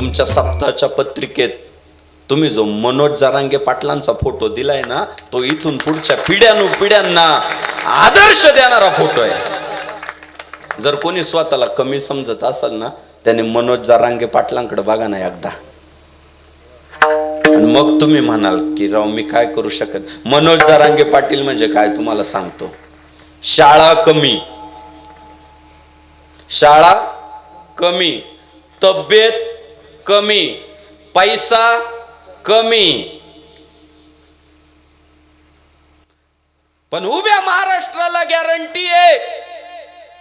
तुमच्या सप्ताहाच्या पत्रिकेत तुम्ही जो मनोज जारांगे पाटलांचा फोटो दिलाय ना तो इथून पुढच्या पिढ्यानु पिढ्यांना आदर्श देणारा फोटो आहे. जर कोणी स्वतःला कमी समजत असेल ना त्याने मनोज जारांगे पाटलांकडे बघा ना एकदा. आणि मग तुम्ही म्हणाल की राव मी काय करू शकत? मनोज जारांगे पाटील म्हणजे काय तुम्हाला सांगतो. शाळा कमी. शाळा कमी. तब्येत कमी. पैसा कमी. पण उभ्या महाराष्ट्राला गॅरंटी आहे.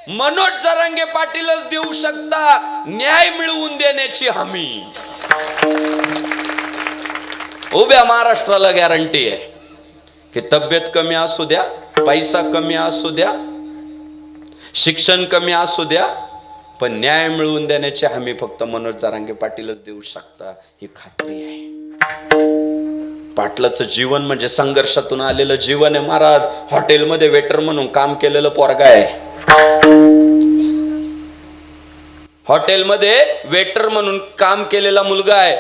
मनोज जरांगे पाटीलच देऊ शकता. न्याय मिळवून देण्याची हमी. उभ्या महाराष्ट्राला गॅरंटी आहे. की तब्येत कमी असू द्या पैसा कमी असू द्या शिक्षण कमी असू द्या पण न्याय मिळवून देण्याची हमी फक्त मनोज जारांगे पाटीलच देऊ शकता ही खात्री आहे. पाटलाचं जीवन म्हणजे संघर्षातून आलेलं जीवन आहे. महाराज हॉटेलमध्ये वेटर म्हणून काम केलेलं पोरगा आहे. हॉटेलमध्ये वेटर म्हणून काम केलेला मुलगा आहे.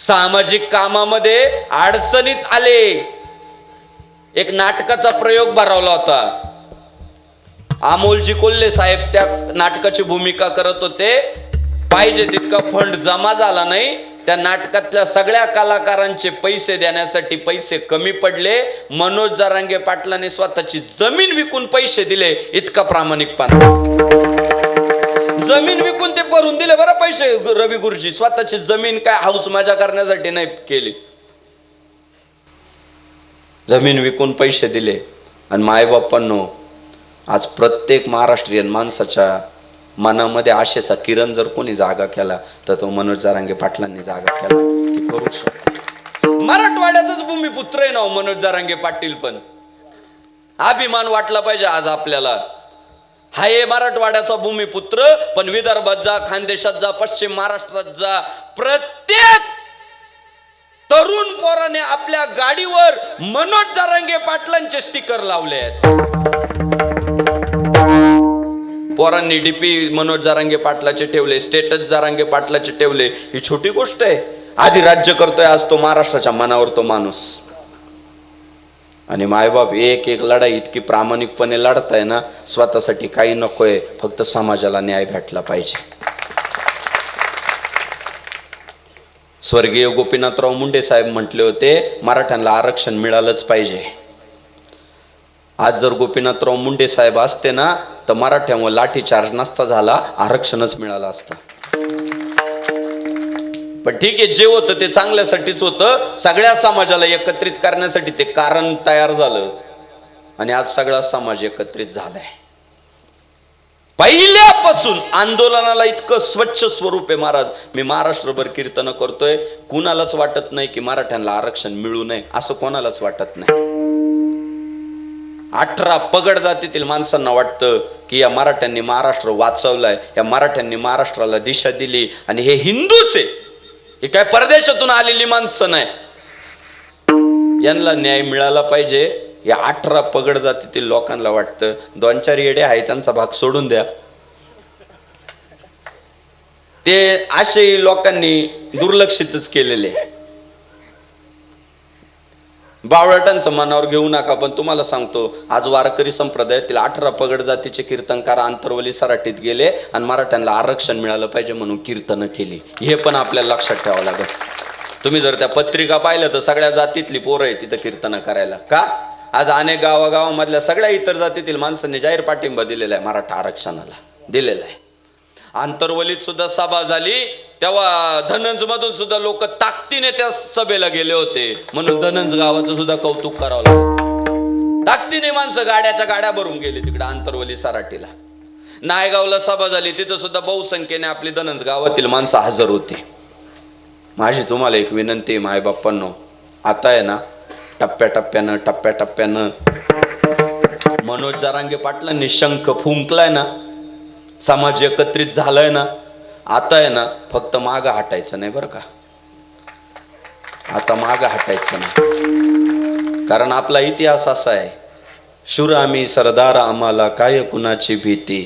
सामाजिक कामामध्ये अडचणीत आले. एक नाटकाचा प्रयोग भरवला होता. अमोलजी कोल्हे साहेब त्या नाटकाची भूमिका करत होते. पाहिजे तितका फंड जमा झाला नाही. त्या नाटकातल्या सगळ्या कलाकारांचे पैसे देण्यासाठी पैसे कमी पडले. मनोज जारांगे पाटलाने स्वतःची जमीन विकून पैसे दिले. इतका प्रामाणिकपणा. जमीन विकून ते भरून दिले बरं पैसे रवी गुरुजी. स्वतःची जमीन काय हाऊस मजा करण्यासाठी नाही केली. जमीन विकून पैसे दिले. आणि मायबापांनो आज प्रत्येक महाराष्ट्रीयन माणसाच्या मनामध्ये आशेचा किरण जर कोणी जागा केला तर तो मनोज जारांगे पाटलांनी जागा केला. की करू शकतो. मराठवाड्याचाच भूमिपुत्र आहे ना मनोज जारांगे पाटील पण. अभिमान वाटला पाहिजे आज आपल्याला. हा आहे मराठवाड्याचा भूमिपुत्र पण विदर्भात जा खानदेशात जा पश्चिम महाराष्ट्रात जा प्रत्येक तरुण पोराने आपल्या गाडीवर मनोज जारांगे पाटलांचे स्टिकर लावले आहेत. पोरांनी डीपी मनोज जारांगे पाटलाचे ठेवले स्टेटस जारांगे पाटलाचे ठेवले ही छोटी गोष्ट आहे. आधी राज्य करतोय आज तो महाराष्ट्राच्या मनावर तो माणूस. आणि मायबाप एक एक लढाई इतकी प्रामाणिकपणे लढताय ना स्वतःसाठी काही नकोय फक्त समाजाला न्याय भेटला पाहिजे. स्वर्गीय गोपीनाथराव मुंडे साहेब म्हटले होते मराठ्यांना आरक्षण मिळालंच पाहिजे. आज जर गोपीनाथराव मुंडे साहेब असते ना तर मराठ्यामुळे लाठीचार्ज नसता झाला आरक्षणच मिळालं असतं. पण ठीक आहे जे होतं ते चांगल्यासाठीच होतं. सगळ्या समाजाला एकत्रित करण्यासाठी ते कारण तयार झालं. आणि आज सगळा समाज एकत्रित झालाय. पहिल्यापासून आंदोलनाला इतकं स्वच्छ स्वरूप आहे महाराज. मी महाराष्ट्रभर कीर्तन करतोय. कुणालाच वाटत नाही की मराठ्यांना आरक्षण मिळू नये असं कोणालाच वाटत नाही. अठरा पगड जातीतील माणसांना वाटतं की या मराठ्यांनी महाराष्ट्र वाचवलाय या मराठ्यांनी महाराष्ट्राला दिशा दिली आणि हे हिंदूच आहे. हे काय परदेशातून आलेली माणसं नाही. यांना न्याय मिळाला पाहिजे. या अठरा पगड जातीतील लोकांना वाटतं दोन चार येडे आहे त्यांचा भाग सोडून द्या. ते असे लोकांनी दुर्लक्षितच केलेले. आहे. बावळटांचं मनावर घेऊ नका पण तुम्हाला सांगतो आज वारकरी संप्रदायातील अठरा पगड जातीचे कीर्तनकार आंतरवली सराटीत गेले आणि मराठ्यांना आरक्षण मिळालं पाहिजे म्हणून कीर्तनं केली. हे पण आपल्याला लक्षात ठेवावं लागेल. तुम्ही जर त्या पत्रिका पाहिलं तर सगळ्या जातीतली पोरं आहे तिथं कीर्तनं करायला. का? आज अनेक गावागावामधल्या सगळ्या इतर जातीतील माणसांनी जाहीर पाठिंबा दिलेला आहे मराठा आरक्षणाला. दिलेला आहे. आंतरवलीत सुद्धा सभा झाली. तेव्हा धनंज मधून सुद्धा लोक ताकदीने त्या सभेला गेले होते. म्हणून धनंज गावाचं सुद्धा कौतुक करावं लागलं. ताकदीने माणसं गाड्याच्या गाड्या भरून गेली तिकडे आंतरवली सराटीला. नायगावला सभा झाली. तिथं सुद्धा बहुसंख्येने आपली धनंज गावातील माणसं हजर होती. माझी तुम्हाला एक विनंती आहे मायबाप्पांनो. आता आहे ना टप्प्याटप्प्यानं टप्प्याटप्प्यानं मनोज जारांगे पाटलांनी शंख फुंकलाय ना समाज एकत्रित झालाय ना आता आहे ना फक्त मागं हटायचं नाही बरं का. आता मागं हटायचं नाही. कारण आपला इतिहास असा आहे शूर आम्ही सरदार आम्हाला काय कुणाची भीती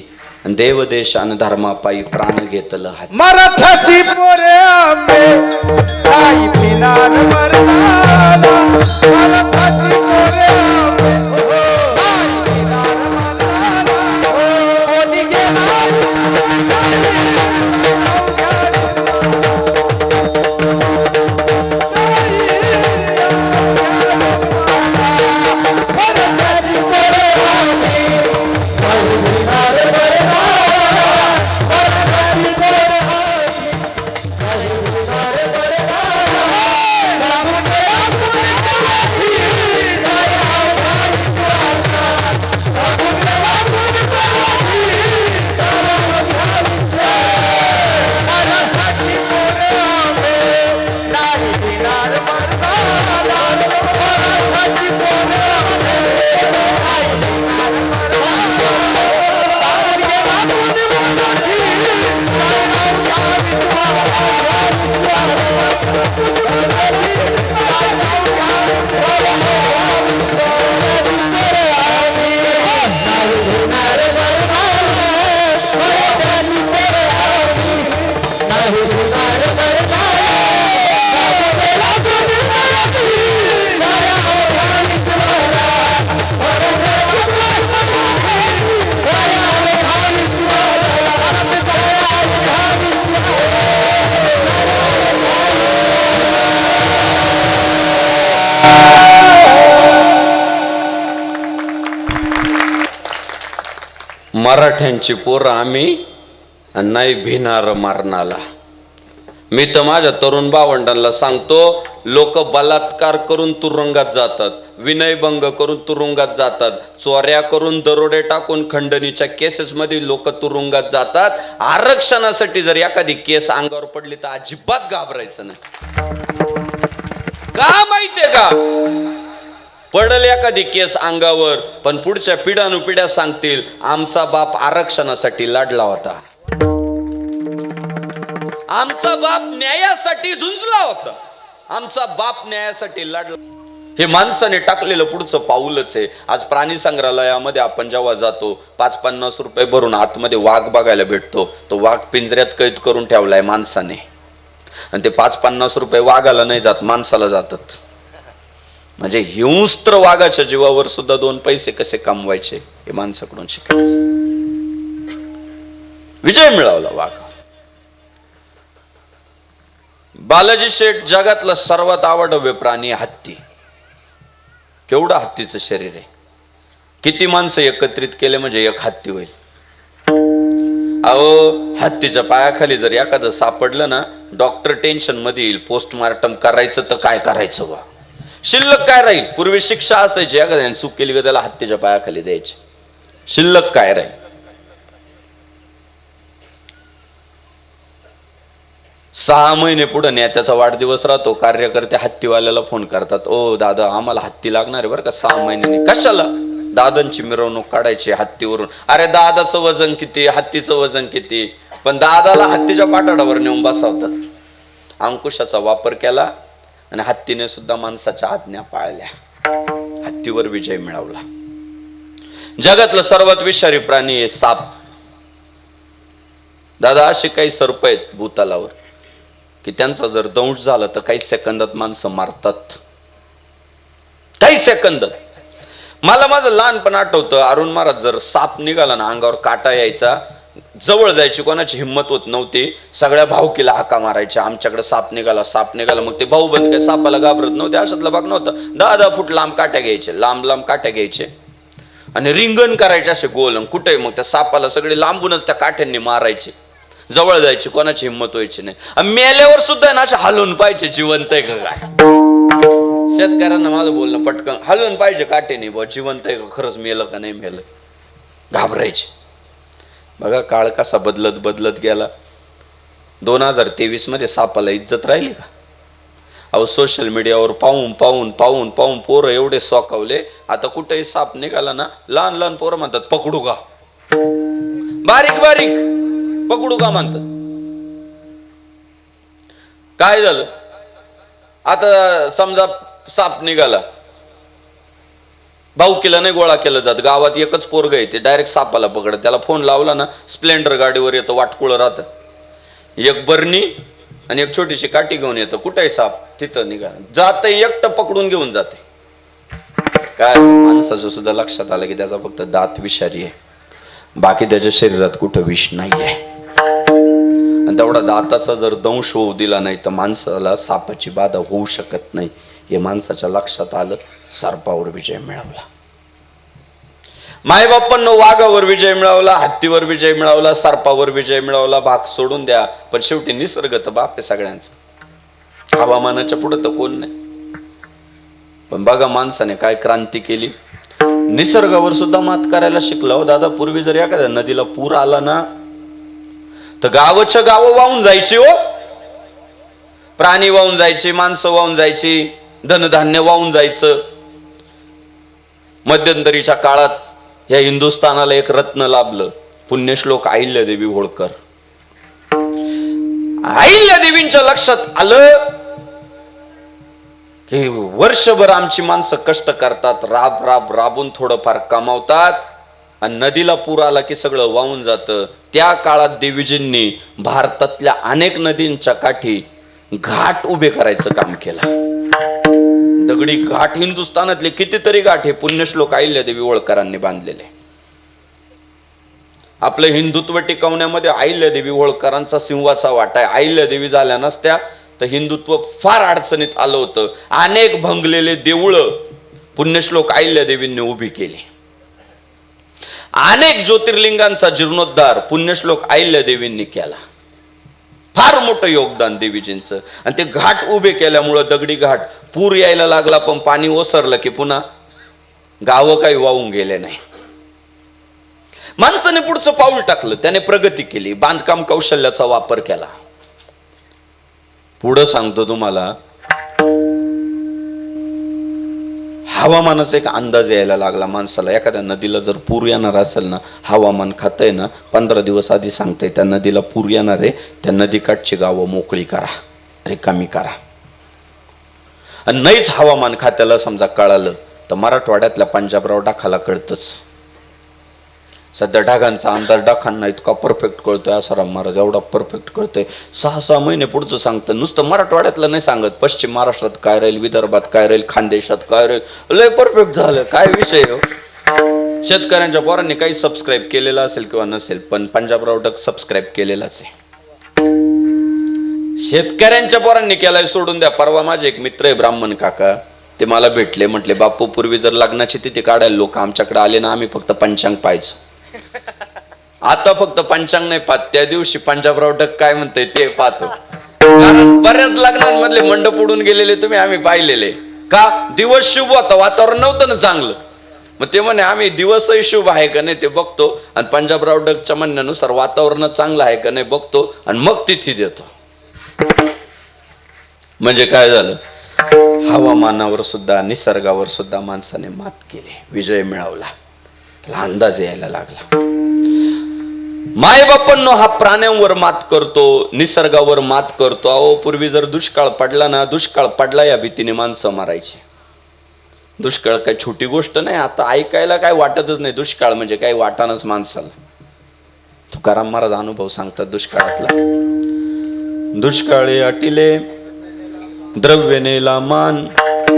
देव देवदेश आणि धर्मापायी प्राण घेतलं मराठाची पोरे आंबे आई पिनार मरणाला मराठाची मराठ्यांची पोरं आम्ही नाही भिनार मारणाला. मी तर माझ्या तरुण भावंडांना सांगतो लोक बलात्कार करून तुरुंगात जातात विनयभंग करून तुरुंगात जातात चोऱ्या करून दरोडे टाकून खंडणीच्या केसेसमध्ये लोक तुरुंगात जातात. आरक्षणासाठी जर एखादी केस अंगावर पडली तर अजिबात घाबरायचं नाही. का माहितीये का? पडल्या एखादी केस अंगावर पण पुढच्या पिढ्यानुपिढ्या सांगतील आमचा बाप आरक्षणासाठी लढला होता. आमचा बाप न्यायासाठी झुंजला होता. आमचा बाप न्यायासाठी लढला. हे माणसाने टाकलेलं पुढचं पाऊलच आहे. आज प्राणी संग्रहालयामध्ये आपण जेव्हा जातो पाच पन्नास रुपये भरून आतमध्ये वाघ बघायला भेटतो. तो वाघ पिंजऱ्यात कैद करून ठेवलाय माणसाने. आणि ते पाच पन्नास रुपये वाघाला नाही जात माणसाला जातात. म्हणजे हिंस्त्र वाघाच्या जीवावर सुद्धा दोन पैसे कसे कमवायचे हे माणसाकडून शिकायचं. विजय मिळवला वाघ बालाजी शेठ जगातला सर्वात आवडवे प्राणी हत्ती. केवढं हत्तीचं शरीर आहे. किती माणसं एकत्रित केले म्हणजे एक हत्ती होईल. अहो हत्तीच्या पायाखाली जर एखादं सापडलं ना डॉक्टर टेन्शनमध्ये येईल पोस्टमार्टम करायचं तर काय करायचं बा? शिल्लक काय राहील? पूर्वी शिक्षा असायची एखाद्याने चूक केली का त्याला हत्तीच्या पायाखाली द्यायची. शिल्लक काय राहील? सहा महिने पुढे नेत्याचा वाढदिवस राहतो कार्यकर्ते हत्तीवाल्याला फोन करतात ओ दादा आम्हाला हत्ती लागणार आहे बरं का सहा महिन्याने कशाला? दादांची मिरवणूक काढायची हत्तीवरून. अरे दादाचं वजन किती? हत्तीचं वजन किती? पण दादाला हत्तीच्या पाटाडावर नेऊन बसवतात. अंकुशाचा वापर केला आणि हत्तीने सुद्धा माणसाच्या आज्ञा पाळल्या. हत्तीवर विजय मिळवला. जगातलं सर्वात विषारी प्राणी आहे साप. दादा असे काही सर्प आहेत भूतालावर की त्यांचा जर दंश झाला तर काही सेकंदात माणसं मारतात. काही सेकंद मला माझं लहानपण आठवतं अरुण महाराज जर साप निघाला ना अंगावर काटा यायचा जवळ जायची कोणाची हिंमत होत नव्हती. सगळ्या भाऊकीला हाका मारायच्या. आमच्याकडे साप निघाला साप निघाला. मग ते भाऊ बंद काय सापाला घाबरत नव्हते. अशातला भाग नव्हता दहा दहा फूट लांब काट्या घ्यायचे. लांब लांब काट्या घ्यायचे. आणि रिंगण करायचे असे गोल. कुठे मग त्या सापाला सगळे लांबूनच त्या काठ्यांनी मारायचे. जवळ जायची. कोणाची हिंमत व्हायची नाही. मेल्यावर सुद्धा ना असे हलवून पाहिजे जिवंत आहे का काय? शेतकऱ्यांना माझं बोलणं पटकन. हलवून पाहिजे काटेने बुवा जिवंत आहे का? खरंच मेलं का नाही मेलं? घाबरायचे. बघा काळ कसा बदलत बदलत गेला. दोन हजार तेवीसमध्ये सापाला इज्जत राहिली का? अहो सोशल मीडियावर पाहून पाहून पाहून पाहून पोरं एवढे सोकावले. आता कुठेही साप निघाला ना लहान लहान पोरं म्हणतात पकडू का? बारीक बारीक. पकडू का म्हणतात. काय झालं? आता समजा साप निघाला. भाऊकीला नाही गोळा केलं जात. गावात एकच पोरग आहे ते डायरेक्ट सापाला पकड त्याला फोन लावला ना स्प्लेंडर गाडीवर येतं वाटकुळं राहतं. एक बरणी आणि एक छोटीशी काठी घेऊन येतं. कुठे आहे साप? तिथं निघा. जात एकटं पकडून घेऊन जाते काय? माणसाचं सुद्धा लक्षात आलं की त्याचा फक्त दात विषारी आहे. बाकी त्याच्या शरीरात कुठं विष नाही आहे आणि तेवढा दाताचा जर दंश होऊ दिला नाही तर माणसाला सापाची बाधा होऊ शकत नाही. हे माणसाच्या लक्षात आलं सर्पावर विजय मिळवला. मायबापांना वाघावर विजय मिळवला हत्तीवर विजय मिळवला सर्पावर विजय मिळवला भाग सोडून द्या पण शेवटी निसर्ग तर बाप आहे सगळ्यांचा. हवामानाच्या पुढे तर कोण नाही. पण बघा माणसाने काय क्रांती केली. निसर्गावर सुद्धा मात करायला शिकला. हो दादा पूर्वी जर एखाद्या नदीला पूर आला ना तर गावच्या गाव वाहून जायची हो. प्राणी वाहून जायची माणसं वाहून जायची. धनधान्य वाहून जायचं. मध्यंतरीच्या काळात या हिंदुस्थानाला एक रत्न लाभलं. पुण्यश्लोक अहिल्यादेवी होळकर. अहिल्यादेवींच्या लक्षात आलं की वर्षभर आमची माणसं कष्ट करतात राब राब राबून थोडंफार कमावतात आणि नदीला पूर आला की सगळं वाहून जातं. त्या काळात देवीजींनी भारतातल्या अनेक नदींच्या काठी घाट उभे करायचं काम केलं. दगडी घाट हिंदुस्थानातले कितीतरी घाट हे पुण्यश्लोक अहिल्यादेवी होळकरांनी बांधलेले. आपलं हिंदुत्व टिकवण्यामध्ये अहिल्यादेवी होळकरांचा सिंहाचा वाटा आहे. अहिल्यादेवी झाल्या नसत्या तर हिंदुत्व फार अडचणीत आलं होतं. अनेक भंगलेले देऊळं पुण्यश्लोक अहिल्यादेवींनी उभी केली. अनेक ज्योतिर्लिंगांचा जीर्णोद्धार पुण्यश्लोक अहिल्यादेवींनी केला. फार मोठं योगदान देवीजींचं. आणि ते घाट उभे केल्यामुळं दगडी घाट. पूर यायला लागला पण पाणी ओसरलं की पुन्हा गावं काही वाहून गेले नाही. माणसाने पुढचं पाऊल टाकलं त्याने प्रगती केली बांधकाम कौशल्याचा वापर केला. पुढं सांगतो तुम्हाला हवामानाचा एक अंदाज यायला लागला माणसाला. एखाद्या नदीला जर पूर येणार असेल ना हवामान खातं आहे ना पंधरा दिवस आधी सांगतंय त्या नदीला पूर येणार आहे त्या नदीकाठची गावं मोकळी करा रिकामी करा. आणि नाहीच हवामान खात्याला समजा कळालं तर मराठवाड्यातल्या पंजाबराव डाखाला कळतंच. सध्या ढगांचा अंदाज डाखांना इतका परफेक्ट कळतोय आसाराम महाराज एवढा परफेक्ट कळतोय. सहा सहा महिने पुढचं सांगतं नुसतं मराठवाड्यातलं नाही सांगत पश्चिम महाराष्ट्रात काय राहील विदर्भात काय राहील खानदेशात काय राहील लय परफेक्ट झालं. काय विषय हो? शेतकऱ्यांच्या पोरांनी काही सबस्क्राईब केलेलं असेल किंवा नसेल पण पंजाबराव डक सबस्क्राईब केलेलाच आहे. शेतकऱ्यांच्या पोरांनी केलाय सोडून द्या. परवा माझे एक मित्र आहे ब्राह्मण काका ते मला भेटले म्हटले बापू पूर्वी जर लग्नाची तिथे काढायला लोक आमच्याकडे आले ना आम्ही फक्त पंचांग पाहायचो. आता फक्त पंचांग नाही पाहत. त्या दिवशी पंजाबराव डक काय म्हणते ते पाहतो. कारण बऱ्याच लग्नांमधले मंडप उडून गेलेले तुम्ही आम्ही पाहिलेले. का? दिवस शुभ होता वातावरण नव्हतं ना चांगलं. मग ते म्हणे आम्ही दिवसही शुभ आहे का नाही ते बघतो आणि पंजाबराव डकच्या म्हणण्यानुसार वातावरण चांगलं आहे का नाही बघतो आणि मग तिथी देतो. म्हणजे काय झालं? हवामानावर सुद्धा निसर्गावर सुद्धा माणसाने मात केली विजय मिळवला. त्याला अंदाज यायला लागला. मायबापांनो हा प्राण्यांवर मात करतो निसर्गावर मात करतो. अहो पूर्वी जर दुष्काळ पडला ना दुष्काळ पडला या भीतीने माणसं मारायची. दुष्काळ काय छोटी गोष्ट नाही आता ऐकायला काय वाटतच नाही. दुष्काळ म्हणजे काय? वाटानच माणसाला. तुकाराम महाराज अनुभव सांगतात दुष्काळातला. दुष्काळी अटिले द्रव्य नेला मान.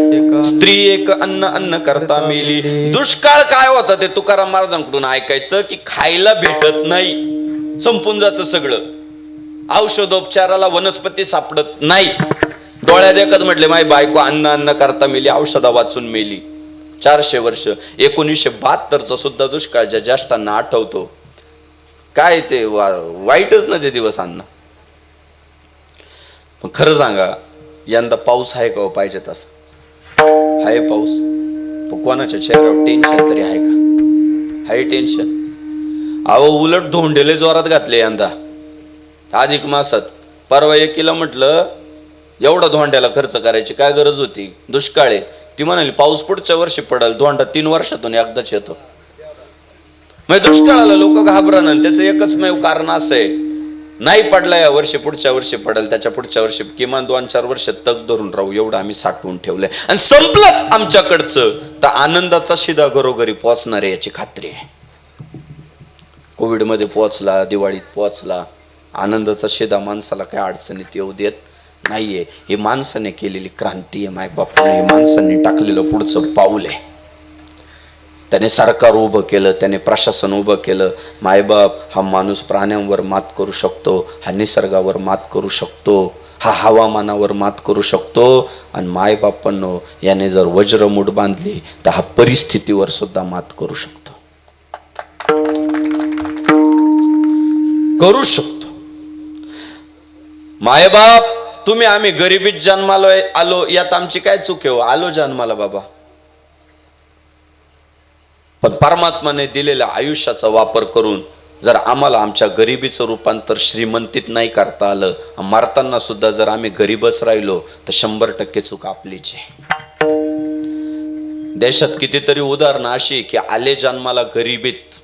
स्त्री एक अन्न अन्न करता मेली. दुष्काळ काय होता ते तुकाराम महाराजांकडून ऐकायचं की खायला भेटत नाही. संपून जात सगळं. औषधोपचाराला वनस्पती सापडत नाही. डोळ्यात एकच म्हटले माय बायको अन्न अन्न करता मेली औषधा वाचून मेली. चारशे वर्ष. एकोणीसशे बहात्तरचा सुद्धा दुष्काळ ज्या ज्येष्ठांना आठवतो. काय ते वा वाईटच ना ते दिवस अन्न. पण खरं सांगा यंदा पाऊस आहे का हो पाहिजे तसं? हाय पाऊस. पकवानाच्या कोणाच्या चेहऱ्यावर टेन्शन तरी आहे का? हाय टेन्शन अहो उलट धोंडेले जोरात घातले यंदा. अधिक मासात. परवा एकीला म्हटलं एवढा धोंड्याला खर्च करायची काय गरज होती? दुष्काळे ती म्हणाली पाऊस पुढच्या वर्षी पडल धोंडा तीन वर्षातून एकदाच येतो. मग दुष्काळाला लोक घाबरणं त्याचं एकच मेव कारण असं आहे. नाही पडला या वर्षी पुढच्या वर्षी पडेल. त्याच्या पुढच्या वर्षी किमान दोन चार वर्ष तग धरून राहू एवढं आम्ही साठवून ठेवलंय. आणि संपलंच आमच्याकडचं. तर आनंदाचा शिदा घरोघरी पोहोचणार आहे याची खात्री आहे. कोविडमध्ये पोहोचला दिवाळीत पोहोचला. आनंदाचा शिदा माणसाला काय अडचणीत येऊ देत नाहीये. ही माणसाने केलेली क्रांती आहे माय बाप हे माणसांनी टाकलेलं पुढचं पाऊल आहे. त्याने सरकार उभं केलं त्याने प्रशासन उभं केलं. मायबाप हा माणूस प्राण्यांवर मात करू शकतो हा निसर्गावर मात करू शकतो हा हवामानावर मात करू शकतो. आणि मायबापांनो याने जर वज्रमूठ बांधली तर हा परिस्थितीवर सुद्धा मात करू शकतो. करू शकतो. मायबाप तुम्ही आम्ही गरिबीत जन्मालो आलो यात आमची काय चूक आहे हो? आलो जन्माला बाबा. पण परमात्माने दिलेल्या आयुष्याचा वापर करून जर आम्हाला आमच्या गरिबीचं रूपांतर श्रीमंतीत नाही करता आलं मारताना सुद्धा जर आम्ही गरीबच राहिलो तर शंभर टक्के चूक आपलीच आहे. देशात कितीतरी उदाहरणं अशी की आले जन्माला गरिबीत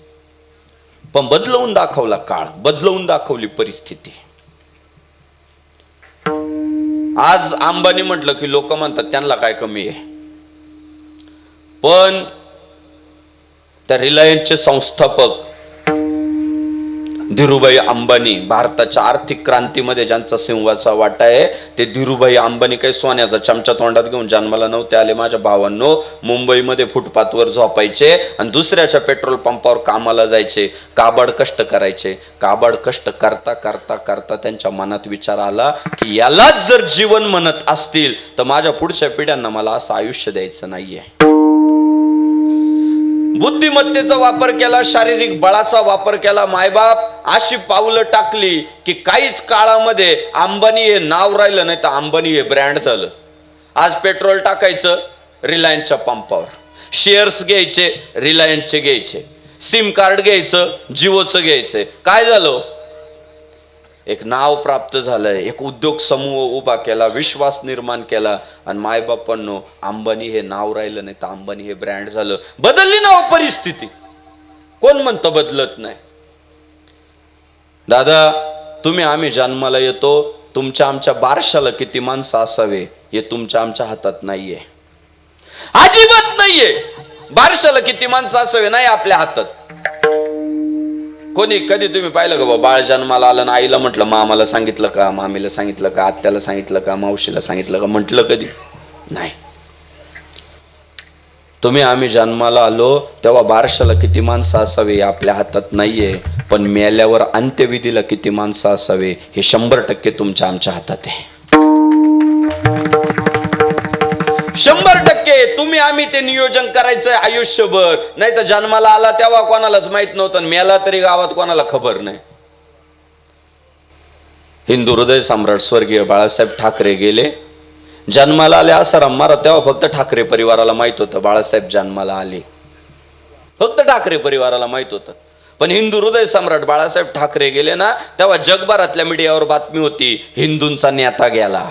पण बदलवून दाखवला काळ बदलवून दाखवली परिस्थिती. आज अंबानी म्हटलं की लोक म्हणतात त्यांना काय कमी आहे? पण त्या रिलायन्सचे संस्थापक धीरूभाई अंबानी भारताच्या आर्थिक क्रांतीमध्ये ज्यांचा सिंहाचा वाटा आहे ते धीरूभाई अंबानी काही सोन्याचा चमचा तोंडात घेऊन जन्माला नव्हते आले. माझ्या भावांनो मुंबईमध्ये फुटपाथवर झोपायचे आणि दुसऱ्याच्या पेट्रोल पंपावर कामाला जायचे. काबाड कष्ट करायचे. काबाड कष्ट करता करता करता त्यांच्या मनात विचार आला की यालाच जर जीवन म्हणत असतील तर माझ्या पुढच्या पिढ्यांना मला असं आयुष्य द्यायचं नाहीये. बुद्धिमत्तेचा वापर केला शारीरिक बळाचा वापर केला मायबाप अशी पावलं टाकली की काहीच काळामध्ये अंबानी हे नाव राहिलं नाही तर अंबानी हे ब्रँड झालं. आज पेट्रोल टाकायचं रिलायन्सच्या पंपावर. शेअर्स घ्यायचे रिलायन्सचे घ्यायचे. सिम कार्ड घ्यायचं जिओचं घ्यायचं काय झालं? एक नाव प्राप्त झालंय एक उद्योग समूह उभा केला विश्वास निर्माण केला. आणि मायबापांनो अंबानी हे नाव राहिलं नाही तर अंबानी हे ब्रँड झालं. बदलली ना परिस्थिती. कोण म्हणतं बदलत नाही? दादा तुम्ही आम्ही जन्माला येतो तुमच्या आमच्या बारशाला किती माणसं असावे हे तुमच्या आमच्या हातात नाहीये. अजिबात नाहीये. बारशाला किती माणसं असावे नाही आपल्या हातात. कोणी कधी तुम्ही पाहिलं का बा बाळ जन्माला आलं ना आईला म्हटलं मामाला सांगितलं का मामीला सांगितलं का आत्याला सांगितलं का मावशीला सांगितलं का म्हटलं कधी? नाही. तुम्ही आम्ही जन्माला आलो तेव्हा बारशाला किती माणसं असावे हे आपल्या हातात नाहीये पण मेल्यावर अंत्यविधीला किती माणसं असावे हे शंभर टक्के तुमच्या आमच्या हातात आहे. शंभर टक्के तुम्ही आम्ही ते नियोजन करायचंय आयुष्यभर. नाही तर जन्माला आला तेव्हा कोणालाच माहीत नव्हतं आणि मेला तरी गावात कोणाला खबर नाही. हिंदू हृदय सम्राट स्वर्गीय बाळासाहेब ठाकरे गेले. जन्माला आले असा मारा तेव्हा फक्त ठाकरे परिवाराला माहीत होतं. बाळासाहेब जन्माला आले. फक्त ठाकरे परिवाराला माहीत होतं. पण हिंदू हृदय सम्राट बाळासाहेब ठाकरे गेले ना तेव्हा जगभरातल्या मीडियावर बातमी होती हिंदूंचा नेता गेला.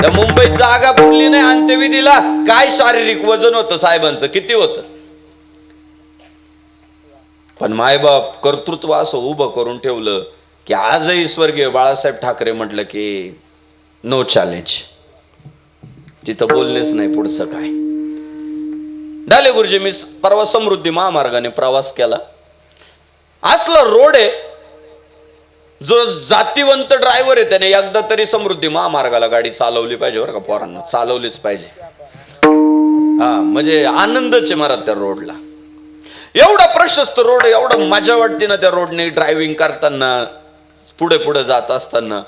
त्या मुंबईत जागा पुरली नाही अंत्यविधीला काय शारीरिक वजन होतं साहेबांचं? किती होतं? पण मायबाप कर्तृत्व असं उभं करून ठेवलं की आजही स्वर्गीय बाळासाहेब ठाकरे म्हटलं की नो चॅलेंज तिथं बोललेच नाही पुढचं काय. डाले गुरुजी मी परवा समृद्धी महामार्गाने प्रवास केला. असला रोड आहे जो जातीवंत ड्रायव्हर आहे त्याने एकदा तरी समृद्धी महामार्गाला गाडी चालवली पाहिजे बरं का पोरांना? चालवलीच पाहिजे. हा म्हणजे आनंदच आहे मला त्या रोडला एवढा प्रशस्त रोड एवढं मजा वाटते ना त्या रोडने ड्रायव्हिंग करताना पुढे पुढे जात असताना.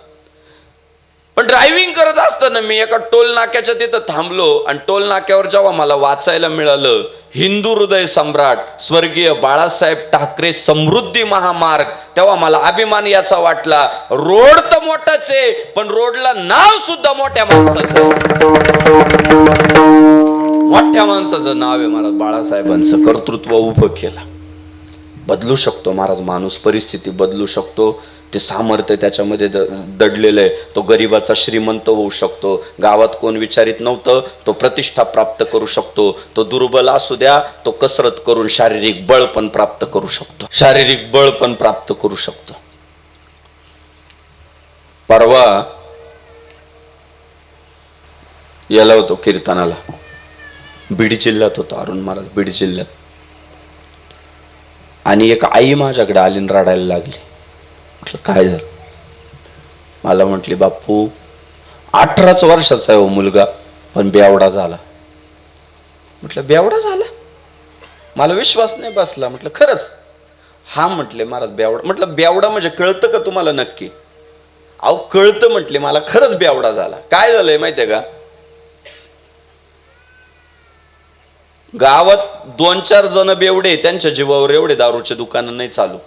पण ड्रायव्हिंग करत असताना मी एका टोल नाक्याच्या तिथं थांबलो आणि टोल नाक्यावर जेव्हा मला वाचायला मिळालं हिंदू हृदय सम्राट स्वर्गीय बाळासाहेब ठाकरे समृद्धी महामार्ग तेव्हा मला अभिमान याचा वाटला रोड तर मोठाच आहे पण रोडला नाव सुद्धा मोठ्या माणसाचं मोठ्या माणसाचं नाव आहे मला बाळासाहेबांचं. कर्तृत्व उभं केलं. बदलू शकतो महाराज माणूस परिस्थिती बदलू शकतो. ते सामर्थ्य त्याच्यामध्ये द- दडलेलं आहे. तो गरिबाचा श्रीमंत होऊ शकतो. गावात कोण विचारित नव्हतं तो प्रतिष्ठा प्राप्त करू शकतो. तो दुर्बल असू द्या तो कसरत करून शारीरिक बळ पण प्राप्त करू शकतो. शारीरिक बळ पण प्राप्त करू शकतो. परवा याला होतो कीर्तनाला. बीड जिल्ह्यात होतो अरुण महाराज बीड जिल्ह्यात. आणि एक आई माझ्याकडे आलीन रडायला लागली. म्हटलं काय झालं? मला म्हटले बापू अठराच वर्षाचा आहे हो मुलगा पण बेवडा झाला. म्हटलं बेवडा झाला? मला विश्वास नाही बसला. म्हटलं खरंच? हा म्हटले महाराज बेवडा. म्हटलं बेवडा म्हणजे कळतं का तुम्हाला नक्की? अहो कळतं म्हटले मला खरंच बेवडा झाला. काय झालंय माहितीये का? गावात दोन चार जण बेवडे त्यांच्या जीवावर एवढे दारूचे दुकानं नाही चालू.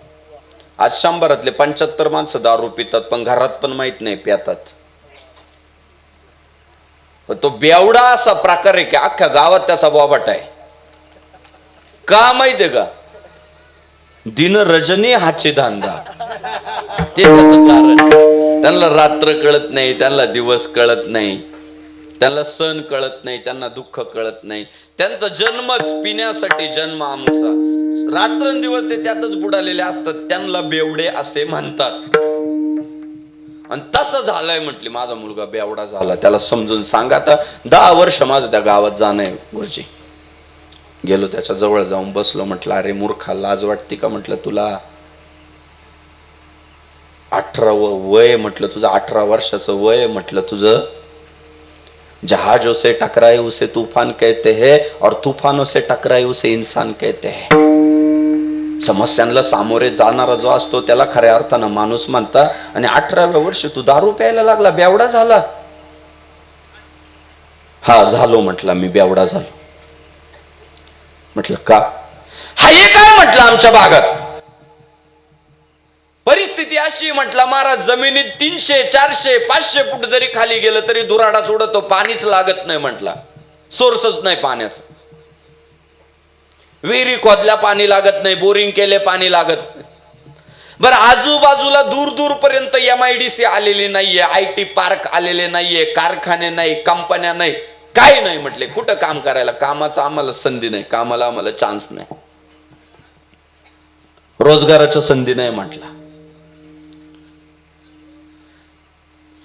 आज शंभरातले पंच्याहत्तर माणसं दारू पितात पण घरात पण माहीत नाही पितात पण तो बेवडा असा प्रकार आहे की अख्ख्या गावात त्याचा बोबाट आहे. का माहितीये का? दिन रजनी हाचे धांदा. ते त्याचं कारण त्यांना रात्र कळत नाही त्यांना दिवस कळत नाही. त्यांना सण कळत नाही त्यांना दुःख कळत नाही. त्यांचा जन्मच पिण्यासाठी जन्म आमचा. रात्रंदिवस ते त्यातच बुडालेले असतात त्यांना बेवडे असे म्हणतात. आणि तसं झालंय म्हटली माझा मुलगा बेवडा झाला. त्याला समजून सांगा आता दहा वर्ष माझं त्या गावात जाणं आहे गुरुजी. गेलो त्याच्याजवळ जाऊन बसलो म्हटलं अरे मूर्खा लाज वाटते का? म्हटलं तुला अठरावं वय म्हटलं तुझं अठरा वर्षाचं वय म्हटलं तुझं जहाजों से टकराए उसे तूफान कहते हैं और तूफानों से टकराए उसे इंसान कहते हैं। समस्यांना सामोरे जाणारा जो असतो त्याला खऱ्या अर्थानं माणूस म्हणता आणि अठराव्या वर्षी तू दारू प्यायला लागला बेवडा झाला. हा झालो म्हटला मी बेवडा झालो. म्हटलं का? हा हे काय म्हटलं आमच्या भागात? परिस्थिती अशी म्हटलं महाराज जमिनीत तीनशे चारशे पाचशे फूट जरी खाली गेलं तरी दुराडाच उडतो पाणीच लागत नाही म्हटला. सोर्सच नाही पाण्याचं. विहिरी खोदल्या पाणी लागत नाही बोरिंग केले पाणी लागत नाही. बरं आजूबाजूला दूर दूर पर्यंत एम आय डी सी आलेली नाहीये आय टी पार्क आलेले नाहीये कारखाने नाही कंपन्या नाही काय नाही म्हटले. कुठं काम करायला? कामाचा आम्हाला संधी नाही कामाला आम्हाला चान्स नाही. रोजगाराच्या संधी नाही म्हटला.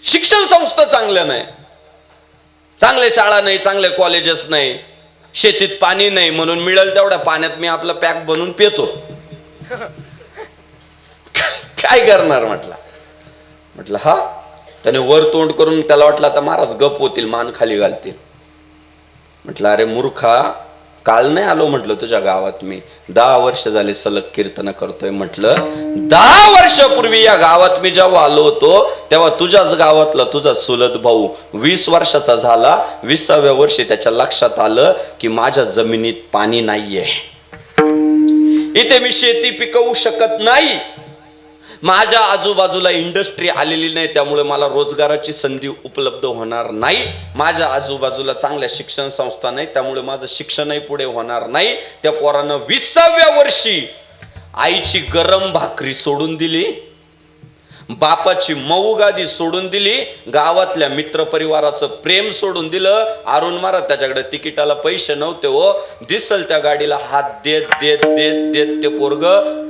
शिक्षण संस्था चांगल्या नाही. चांगल्या शाळा नाही चांगले कॉलेजेस नाही. शेतीत पाणी नाही म्हणून मिळेल तेवढ्या पाण्यात मी आपलं पॅक बनवून पितो. काय करणार म्हटलं? म्हटलं हा? त्याने वर तोंड करून त्याला वाटलं आता महाराज गप होतील मान खाली घालतील. म्हटलं अरे मूर्खा काल नाही आलो म्हटलं तुझ्या गावात मी. दहा वर्ष झाले सलग कीर्तन करतोय म्हटलं. दहा वर्षापूर्वी या गावात मी जेव्हा आलो होतो तेव्हा तुझ्याच गावातला तुझा चुलत भाऊ वीस वर्षाचा झाला. विसाव्या वर्षी त्याच्या लक्षात आलं की माझ्या जमिनीत पाणी नाहीये. इथे मी शेती पिकवू शकत नाही. माझ्या आजूबाजूला इंडस्ट्री आलेली नाही त्यामुळे मला रोजगाराची संधी उपलब्ध होणार नाही. माझ्या आजूबाजूला चांगल्या शिक्षण संस्था नाही त्यामुळे माझं शिक्षणही पुढे होणार नाही. त्या पोरानं विसाव्या वर्षी आईची गरम भाकरी सोडून दिली बापाची मऊ गादी सोडून दिली गावातल्या मित्रपरिवाराचं प्रेम सोडून दिलं. अरुण महाराज त्याच्याकडे तिकिटाला पैसे नव्हते हो. दिसल त्या गाडीला हात देत देत देत देत ते पोरग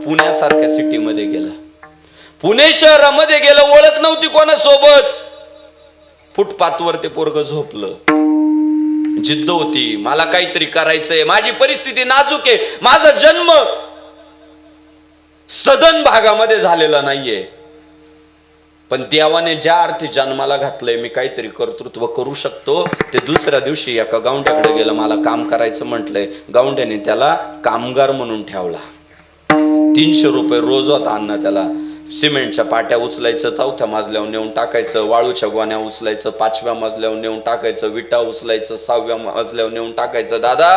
पुण्यासारख्या सिटीमध्ये गेलं. पुणे शहरामध्ये गेलं ओळख नव्हती कोणासोबत. फुटपाथवर ते पोरग झोपलं. जिद्द होती मला काहीतरी करायचंय माझी परिस्थिती नाजूक आहे माझा जन्म सदन भागामध्ये झालेला नाहीये. पण देवाने ज्या अर्थी जन्माला घातलंय मी काहीतरी कर्तृत्व करू शकतो. ते दुसऱ्या दिवशी एका गावंड्याकडे गेलं मला काम करायचं म्हटलंय. गावंड्याने त्याला कामगार म्हणून ठेवला. तीनशे रुपये रोज होता अन्न त्याला. सिमेंटच्या पाट्या उचलायचं चौथ्या मजल्यावर नेऊन टाकायचं वाळूच्या गोण्या उचलायचं पाचव्या मजल्यावर नेऊन टाकायचं विटा उचलायचं सहाव्या मजल्यावर नेऊन टाकायचं. दादा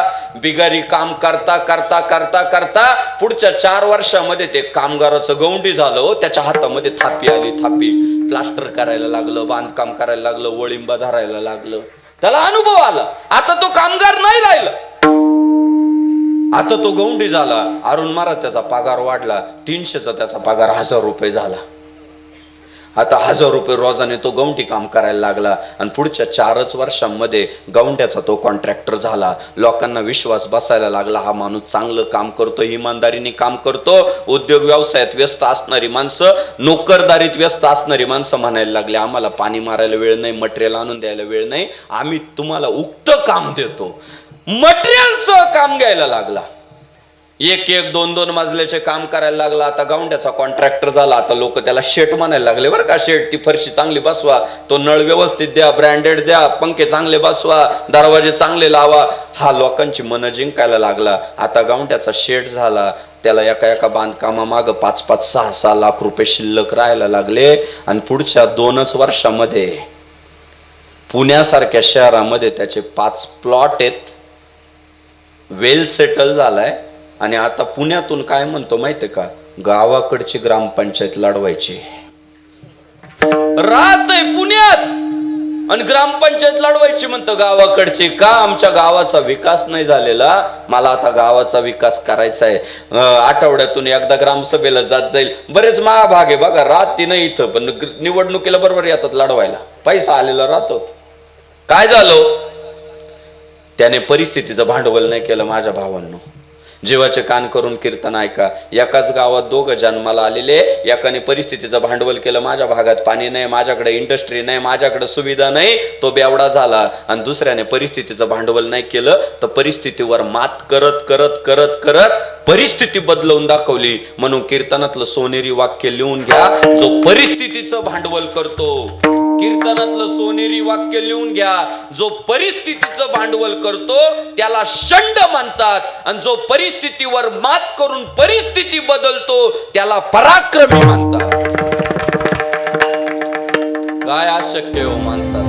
बिगारी काम करता करता करता करता पुढच्या चार वर्षामध्ये ते कामगाराचं गौंडी झालं हो. त्याच्या हातामध्ये थापी आली थापी प्लास्टर करायला लागलं बांधकाम करायला लागलं वळिंबा धरायला लागलं. त्याला अनुभव आला. आता तो कामगार नाही राहिला. आता तो गौंडी झाला अरुण महाराज त्याचा पगार वाढला तीनशेचा त्याचा पगार हजार रुपये झाला. आता हजार रुपये रोजाने तो गौंडी काम करायला लागला आणि पुढच्या चारच वर्षांमध्ये गौंड्याचा तो कॉन्ट्रॅक्टर झाला. लोकांना विश्वास बसायला लागला हा माणूस चांगलं काम करतो इमानदारीने काम करतो उद्योग व्यवसायात व्यस्त असणारी माणसं नोकरदारीत व्यस्त असणारी माणसं म्हणायला लागली आम्हाला पाणी मारायला वेळ नाही मटेरियल आणून द्यायला वेळ नाही आम्ही तुम्हाला उक्त काम देतो. मटेरियलसह काम घ्यायला लागला. एक एक दोन दोन मजल्याचे काम करायला लागला. आता गावंड्याचा कॉन्ट्रॅक्टर झाला. आता लोक त्याला शेट म्हणायला लागले बरं का. शेट ती फरशी चांगली बसवा. तो नळ व्यवस्थित द्या ब्रँडेड द्या पंखे चांगले बसवा दरवाजे चांगले लावा. हा लोकांची मन जिंकायला लागला. आता गावंड्याचा शेट झाला. त्याला एका एका बांधकामामागं पाच पाच सहा सहा लाख रुपये शिल्लक राहायला लागले. आणि पुढच्या दोनच वर्षामध्ये पुण्यासारख्या शहरामध्ये त्याचे पाच प्लॉट आहेत. वेल सेटल झालाय. आणि आता पुण्यातून काय म्हणतो माहितीये का? गावाकडची ग्रामपंचायत लढवायची. राहत आहे पुण्यात! आणि ग्रामपंचायत लढवायची म्हणतो गावाकडची. का आमच्या गावाचा विकास नाही झालेला? मला आता गावाचा विकास करायचा आहे. आठवड्यातून एकदा ग्रामसभेला जात जाईल. बरेच महाभाग आहे बघा राहते नाही इथं. पण निवडणुकीला बरोबर येतात लढवायला. पैसा आलेला राहतो. काय झालं? त्याने परिस्थितीचं भांडवल नाही केलं माझ्या भावांनो. जीवाचे कान करून कीर्तन ऐका. एकाच गावात दोघं जन्माला आलेले एकाने परिस्थितीचं भांडवल केलं माझ्या भागात. पाणी नाही माझ्याकडे इंडस्ट्री नाही माझ्याकडे सुविधा नाही तो बेवडा झाला. आणि दुसऱ्याने परिस्थितीचं भांडवल नाही केलं तर परिस्थितीवर मात करत करत करत करत परिस्थिती बदलवून दाखवली. म्हणून कीर्तनातलं सोनेरी वाक्य लिहून घ्या. जो परिस्थितीचं भांडवल करतो कीर्तनातलं सोनेरी वाक्य लिहून घ्या. जो परिस्थितीचं भांडवल करतो त्याला शंड म्हणतात. आणि जो परिस्थितीवर मात करून परिस्थिती बदलतो त्याला पराक्रमी म्हणतात. काय अशक्य हो माणसाला?